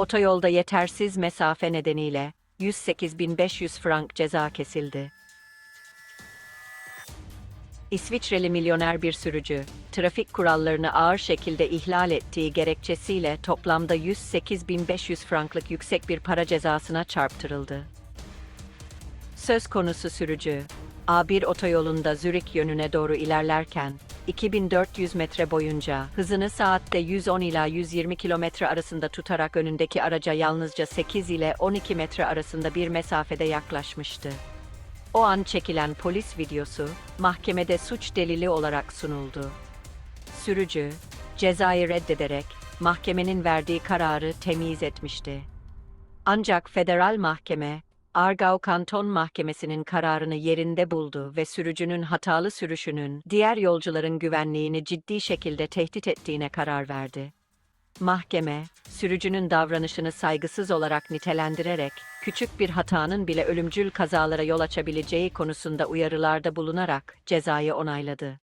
Otoyolda yetersiz mesafe nedeniyle 108.500 frank ceza kesildi. İsviçreli milyoner bir sürücü, trafik kurallarını ağır şekilde ihlal ettiği gerekçesiyle toplamda 108.500 franklık yüksek bir para cezasına çarptırıldı. Söz konusu sürücü, A1 otoyolunda Zürich yönüne doğru ilerlerken, 2400 metre boyunca hızını saatte 110 ila 120 kilometre arasında tutarak önündeki araca yalnızca 8 ile 12 metre arasında bir mesafede yaklaşmıştı. O an çekilen polis videosu mahkemede suç delili olarak sunuldu. Sürücü cezayı reddederek mahkemenin verdiği kararı temiz etmişti. Ancak federal mahkeme Argao Kanton Mahkemesi'nin kararını yerinde buldu ve sürücünün hatalı sürüşünün diğer yolcuların güvenliğini ciddi şekilde tehdit ettiğine karar verdi. Mahkeme, sürücünün davranışını saygısız olarak nitelendirerek, küçük bir hatanın bile ölümcül kazalara yol açabileceği konusunda uyarılarda bulunarak cezayı onayladı.